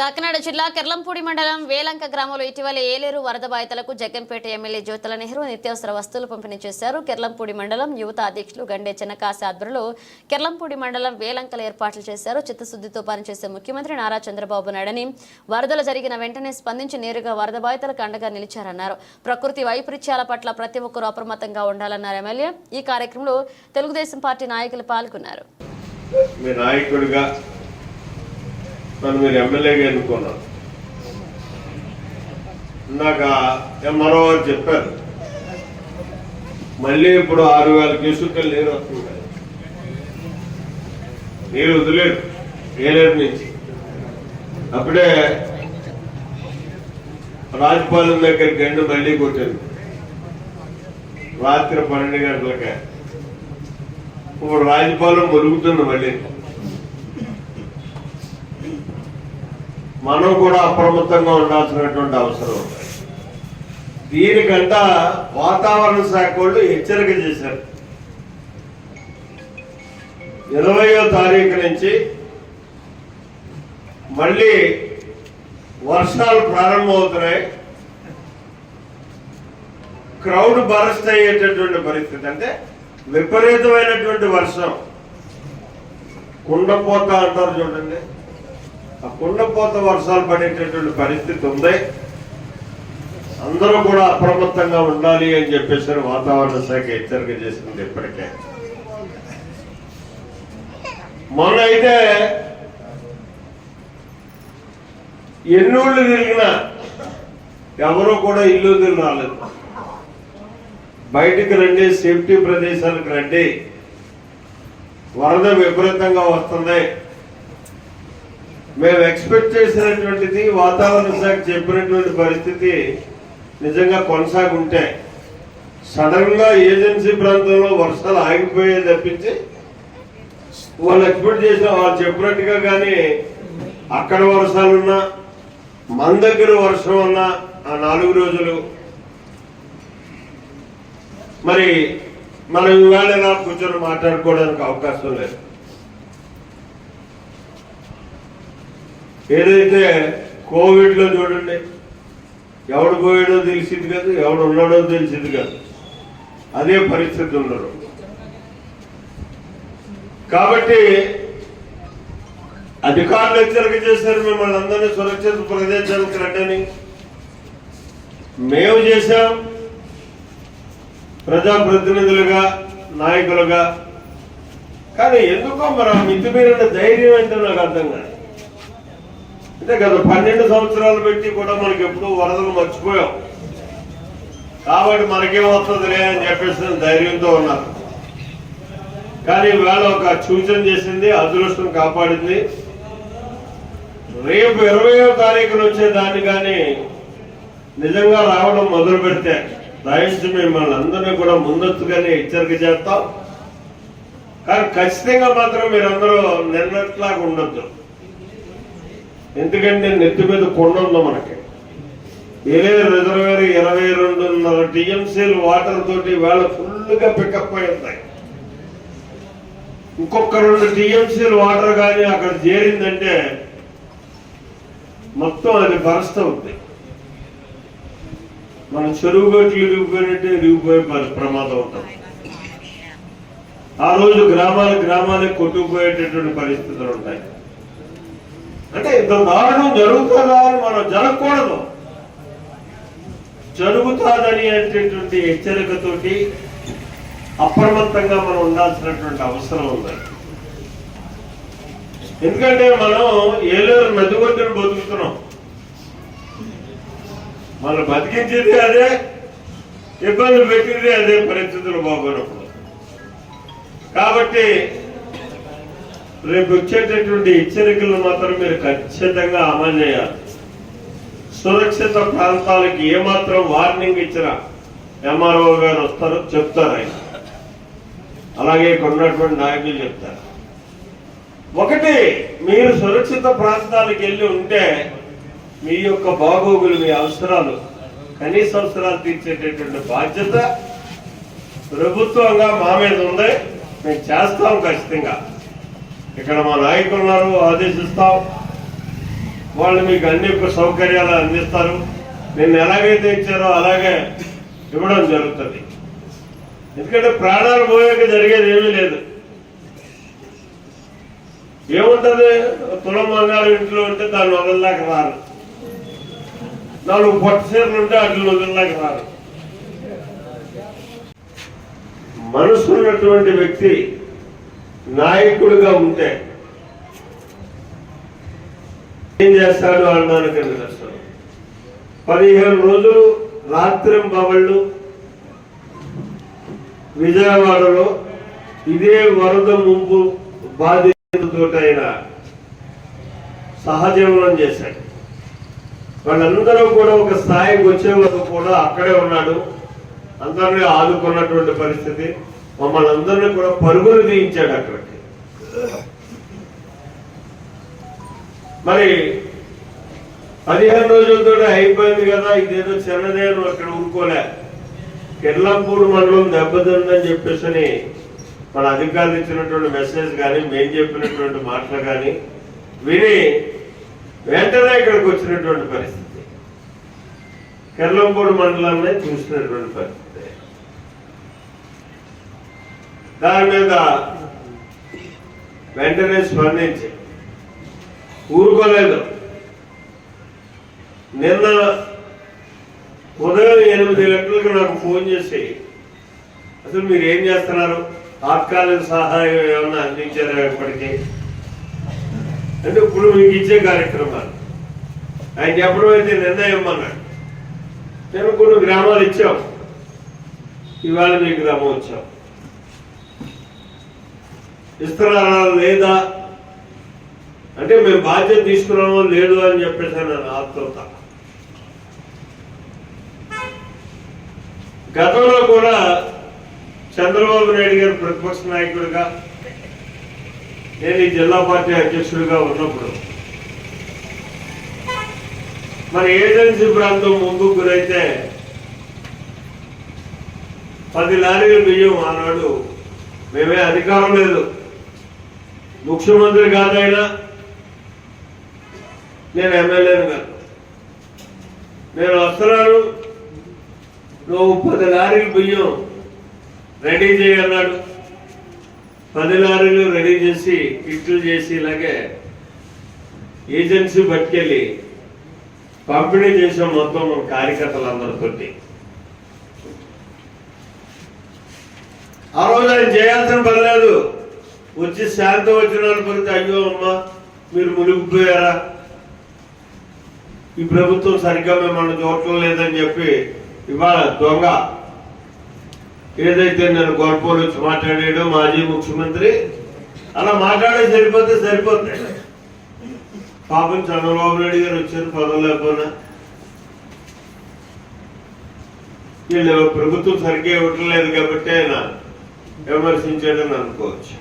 కాకినాడ జిల్లా కెర్లంపూడి మండలం వేలంక గ్రామంలో ఇటీవల ఏలేరు వరద బాధితులకు జగ్గంపేట ఎమ్మెల్యే జ్యోతుల నెహ్రూ నిత్యావసర వస్తువులు పంపిణీ చేశారు. కెర్లంపూడి మండలం యువత అధ్యక్షులు గండే చిన్నకాశ ఆధ్వర్యంలో కెర్లంపూడి మండలం వేలంకల ఏర్పాట్లు చేశారు. చిత్తశుద్ధితో పనిచేసే ముఖ్యమంత్రి నారా చంద్రబాబు నాయుడని వరదలు జరిగిన వెంటనే స్పందించి నేరుగా వరద బాధితులకు అండగా నిలిచారన్నారు. ప్రకృతి వైపరీత్యాల పట్ల ప్రతి ఒక్కరూ అప్రమత్తంగా ఉండాలన్నారు ఎమ్మెల్యే. ఈ కార్యక్రమంలో తెలుగుదేశం పార్టీ నాయకులు పాల్గొన్నారు. మీ నాయకుడిగా నన్ను మీరు ఎమ్మెల్యేగా ఎన్నుకున్నారు. ఇందాక ఎంఆర్ఓ గారు చెప్పారు. మళ్ళీ ఇప్పుడు ఆరు వేల కేసుకెళ్ళి నీరు వస్తుంది నీరు వదిలేరు. ఏలేరు నుంచి. అప్పుడే రాజపాలెం దగ్గర గండు మళ్ళీ కొట్టింది రాత్రి పన్నెండు గంటలకే. ఇప్పుడు రాజపాలెం మురుగుతుంది మళ్ళీ. మనం కూడా అప్రమత్తంగా ఉండాల్సినటువంటి అవసరం ఉంది. దీనికంట వాతావరణ శాఖ వాళ్ళు హెచ్చరిక చేశారు. ఇరవయో తారీఖు నుంచి మళ్ళీ వర్షాలు ప్రారంభమవుతున్నాయి. క్రౌడ్ బరస్ట్ అయ్యేటటువంటి పరిస్థితి అంటే విపరీతమైనటువంటి వర్షం. కుండపోత అంటారు చూడండి. కుండపోత వర్షాలు పడేటటువంటి పరిస్థితి ఉంది. అందరూ కూడా అప్రమత్తంగా ఉండాలి అని చెప్పేసి వాతావరణ శాఖ హెచ్చరిక చేసింది ఇప్పటికే. మొన్న అయితే ఎన్నోళ్ళు తిరిగినా ఎవరు కూడా ఇల్లు వదిలి బయటికి రండి సేఫ్టీ ప్రదేశాలకు రండి. వరద విపరీతంగా వస్తుంది. మేము ఎక్స్పెక్ట్ చేసినటువంటిది వాతావరణ శాఖ చెప్పినటువంటి పరిస్థితి నిజంగా కొనసాగుంటే సడన్గా ఏజెన్సీ ప్రాంతంలో వర్షాలు ఆగిపోయే తప్పించి వాళ్ళు ఎక్స్పెక్ట్ చేసిన వాళ్ళు చెప్పినట్టుగా కానీ అక్కడ వర్షాలున్నా మన దగ్గర వర్షం ఉన్నా ఆ నాలుగు రోజులు. మరి మనం ఇవాళ ఇలా కూర్చొని మాట్లాడుకోవడానికి అవకాశం లేదు. ఏదైతే కోవిడ్లో చూడండి ఎవడు పోయాడో తెలిసింది కాదు ఎవడు ఉన్నాడో తెలిసింది కాదు. అదే పరిస్థితి ఉండరు కాబట్టి అధికారులు హెచ్చరిక చేశారు మిమ్మల్ని అందరినీ సురక్షిత ప్రదేశానికి రండని. మేము చేశాం. ప్రజాప్రతినిధులుగా నాయకులుగా. కానీ ఎందుకో మనం మితిమీరిన ధైర్యం అంటే నాకు అర్థం కాదు. అంటే గత పన్నెండు సంవత్సరాలు పెట్టి కూడా మనకి ఎప్పుడూ వరదలు మర్చిపోయాం. కాబట్టి మనకేం వస్తుందిలే అని చెప్పేసి ధైర్యంతో ఉన్నారు. కానీ ఇవాళ ఒక సూచన చేసింది అదృష్టం కాపాడింది. రేపు ఇరవయో తారీఖున వచ్చే దాన్ని కానీ నిజంగా రావడం మొదలు పెడితే దయచేసి మిమ్మల్ని అందరినీ కూడా ముందస్తుగానే హెచ్చరిక చేస్తాం. కానీ ఖచ్చితంగా మాత్రం మీరందరూ నిన్నట్లాగా ఉండొద్దు. ఎందుకంటే నెత్తి మీద కొండ ఉంది మనకి. ఏలే రిజర్వేర్ ఇరవై రెండున్నర టీఎంసీలు వాటర్ తోటి వేళ ఫుల్గా పికప్ అయి ఉన్నాయి ఇంకొక రెండు టీఎంసీలు వాటర్ కానీ అక్కడ చేరిందంటే మొత్తం అది భరస్త ఉంది. మన చెరువు గట్లు ఇరిగిపోయినట్టే ఇరిగిపోయే ప్రమాదం ఉంటుంది. ఆ రోజు గ్రామాలు గ్రామాలే కొట్టుకుపోయేటటువంటి పరిస్థితులు ఉంటాయి. అంటే ఇంత దారుణం జరుగుతుందా అని మనం జరగకూడదు. జరుగుతుందని అనేటటువంటి హెచ్చరికతోటి అప్రమత్తంగా మనం ఉండాల్సినటువంటి అవసరం ఉంది. ఎందుకంటే మనం ఏలేరు నది ఒడ్డున బతుకుతున్నాం. మనం బతికించేది అదే ఇబ్బంది పెట్టింది అదే పరిస్థితులు బాగున్నప్పుడు కాబట్టి రేపు వచ్చేటటువంటి హెచ్చరికలు మాత్రం మీరు ఖచ్చితంగా అమలు చేయాలి. సురక్షిత ప్రాంతాలకి ఏమాత్రం వార్నింగ్ ఇచ్చినా ఎంఆర్ఓ గారు వస్తారు చెప్తారు ఆయన. అలాగే కొన్నటువంటి నాయకులు చెప్తారు. ఒకటి మీరు సురక్షిత ప్రాంతాలకు వెళ్ళి ఉంటే మీ యొక్క బాగోగులు మీ అవసరాలు కనీస అవసరాలు తీర్చేటటువంటి బాధ్యత ప్రభుత్వంగా మా మీద ఉంది. మేము చేస్తాం ఖచ్చితంగా. ఇక్కడ మా నాయకులు ఉన్నారు ఆదేశిస్తాం. వాళ్ళు మీకు అన్ని సౌకర్యాలు అందిస్తారు. నిన్న ఎలాగైతే ఇచ్చారో అలాగే ఇవ్వడం జరుగుతుంది. ఎందుకంటే ప్రాణాలు పోయాక జరిగేది ఏమీ లేదు. ఏముంటది? తులం బంగారం ఇంట్లో ఉంటే దాన్ని వదలలేక రారు. నాలుగు పొట్ట చీరలు ఉంటే అట్లు వదలలేక రారు. మనసు ఉన్నటువంటి వ్యక్తి నాయకుడిగా ఉంటే ఏం చేస్తాడు అనడానికి నిదర్శనం పదిహేను రోజులు రాత్రి బవళ్ళు విజయవాడలో ఇదే వరద ముంపు బాధితులతో ఆయన సహజీవనం చేశాడు. వాళ్ళందరూ కూడా ఒక స్థాయికి వచ్చే వరకు కూడా అక్కడే ఉన్నాడు. అందరినీ ఆదుకున్నటువంటి పరిస్థితి. మమ్మల్ని అందరినీ కూడా పరుగులు తీయించాడు అక్కడికి మరి పదిహేను రోజులతో అయిపోయింది కదా ఇదేదో చిన్నదే నువ్వు అక్కడ ఊరుకోలే. కిర్లంపూర్ మండలం దెబ్బతిందని చెప్పేసి మన అధికారులు ఇచ్చినటువంటి మెసేజ్ కానీ మేము చెప్పినటువంటి మాటలు కానీ విని వెంటనే ఇక్కడికి వచ్చినటువంటి పరిస్థితి. కిర్లంపూడి మండలాన్ని చూసినటువంటి పరిస్థితి. దాని మీద వెంటనే స్పందించి. ఊరుకోలేదు. నిన్న ఉదయం ఎనిమిది గంటలకు నాకు ఫోన్ చేసి అసలు మీరు ఏం చేస్తున్నారు? తాత్కాలిక సహాయం ఏమన్నా అందించారా ఇప్పటికీ? అంటే ఇప్పుడు మీకు ఇచ్చే కార్యక్రమాలు. ఆయన చెప్పడం అయితే నిర్ణయం అన్నాడు నేను కొన్ని గ్రామాలు ఇచ్చాం. ఇవాళ మీకు గ్రామం వచ్చాం ఇస్తున్నారా లేదా? అంటే మేము బాధ్యత తీసుకున్నామో లేదు అని చెప్పేసి నేను ఆత్మత గతంలో కూడా చంద్రబాబు నాయుడు గారు ప్రతిపక్ష నాయకుడిగా నేను ఈ జిల్లా పార్టీ అధ్యక్షుడిగా ఉన్నప్పుడు మన ఏజెన్సీ ప్రాంతం ముందుకు గురైతే పది లారీల బియ్యం ఆనాడు మేమే అధికారం లేదు. ముఖ్యమంత్రి కాదైనా నేను ఎమ్మెల్యేను కాదు. నేను వస్తున్నాను. నువ్వు పది లారీలు బియ్యం రెడీ చేయన్నాడు పది లారీలు రెడీ చేసి కిట్లు చేసి ఇలాగే ఏజెన్సీ పట్టుకెళ్ళి పంపిణీ చేసాం మొత్తం మన కార్యకర్తలందరితోటి. ఆ రోజు ఆయన చేయాల్సిన పని లేదు. వచ్చి శాంత వచ్చిన వాళ్ళు పడితే అయ్యో అమ్మా మీరు మునిగిపోయారా? ఈ ప్రభుత్వం సరిగ్గా మిమ్మల్ని చూడటం లేదని చెప్పి ఇవాళ దొంగ ఏదైతే నేను గొడవలు వచ్చి మాట్లాడాడో మాజీ ముఖ్యమంత్రి అలా మాట్లాడే సరిపోతే సరిపోతే పాపం చంద్రబాబు నాయుడు గారు వచ్చారు పదవి లేకపోయినా. వీళ్ళు ప్రభుత్వం సరిగ్గా ఇవ్వటం లేదు కాబట్టి ఆయన విమర్శించాడని అనుకోవచ్చు.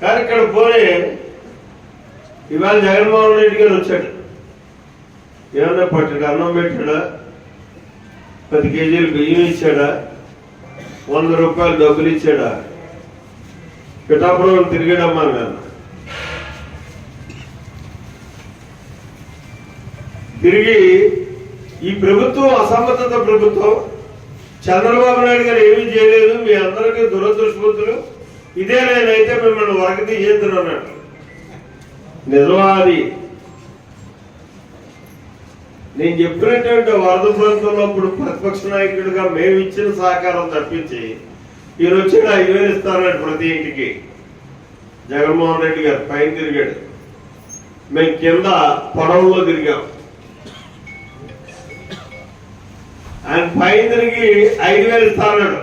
కానీ ఇక్కడ పోనీ ఇవాళ జగన్మోహన్ రెడ్డి గారు వచ్చాడు. ఏమన్నా పట్టాడు? అన్నం పెట్టాడా? పది కేజీలు బియ్యం ఇచ్చాడా? వంద రూపాయలు డబ్బులు ఇచ్చాడా? పిఠాపురం తిరిగాడమ్మా నేను తిరిగి ఈ ప్రభుత్వం అసమర్థత ప్రభుత్వం చంద్రబాబు నాయుడు గారు ఏమీ చేయలేదు. మీ అందరికీ దురదృష్టవంతులు. ఇదే నేనైతే మిమ్మల్ని వరకతి చేస్తున్నాను. నిజమా అది నేను చెప్పినటువంటి వరద ప్రాంతంలో ఇప్పుడు ప్రతిపక్ష నాయకుడిగా మేము ఇచ్చిన సహకారం తప్పించి ఈయన వచ్చి ఐదు వేలు ఇస్తానన్నాడు ప్రతి ఇంటికి. జగన్మోహన్ రెడ్డి గారు పైన తిరిగాడు. మేము కింద పొడవుల్లో తిరిగాం. ఆయన పైన తిరిగి ఐదు వేలు ఇస్తానన్నాడు.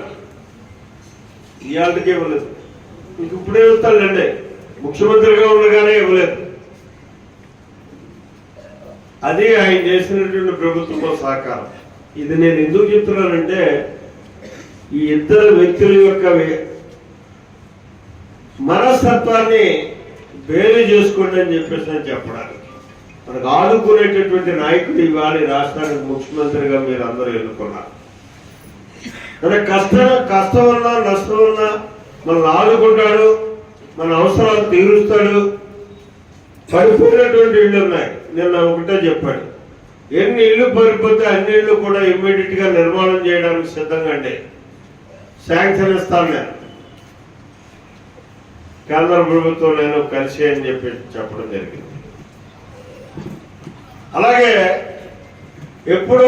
ఇవాళకి ఇవ్వలేదు మీకు ఇప్పుడే ఇస్తాడండి ముఖ్యమంత్రిగా ఉండగానే ఇవ్వలేదు. అది ఆయన చేసినటువంటి ప్రభుత్వంలో సహకారం. ఇది నేను ఎందుకు చెప్తున్నానంటే ఈ ఇద్దరు వ్యక్తుల యొక్క మనస్తత్వాన్ని వేరు చేసుకోండి అని చెప్పేసి నేను చెప్పడానికి. మనకు ఆదుకునేటటువంటి నాయకుడు ఇవాళ రాష్ట్రానికి ముఖ్యమంత్రిగా మీరు అందరూ ఎన్నుకున్నారు. మన కష్టం కష్టం ఉన్నా నష్టం ఉన్నా మనల్ని ఆదుకుంటాడు మన అవసరాలు తీరుస్తాడు. పడిపోయినటువంటి ఇళ్ళు ఉన్నాయి. నిన్న ఒకటే చెప్పాడు ఎన్ని ఇళ్ళు పడిపోతే అన్ని ఇళ్ళు కూడా ఇమ్మీడియట్గా నిర్మాణం చేయడానికి సిద్ధంగా అండి శాంక్షన్ ఇస్తాను నేను. కేంద్ర ప్రభుత్వం నేను కలిసి అని చెప్పి చెప్పడం జరిగింది. అలాగే ఎప్పుడు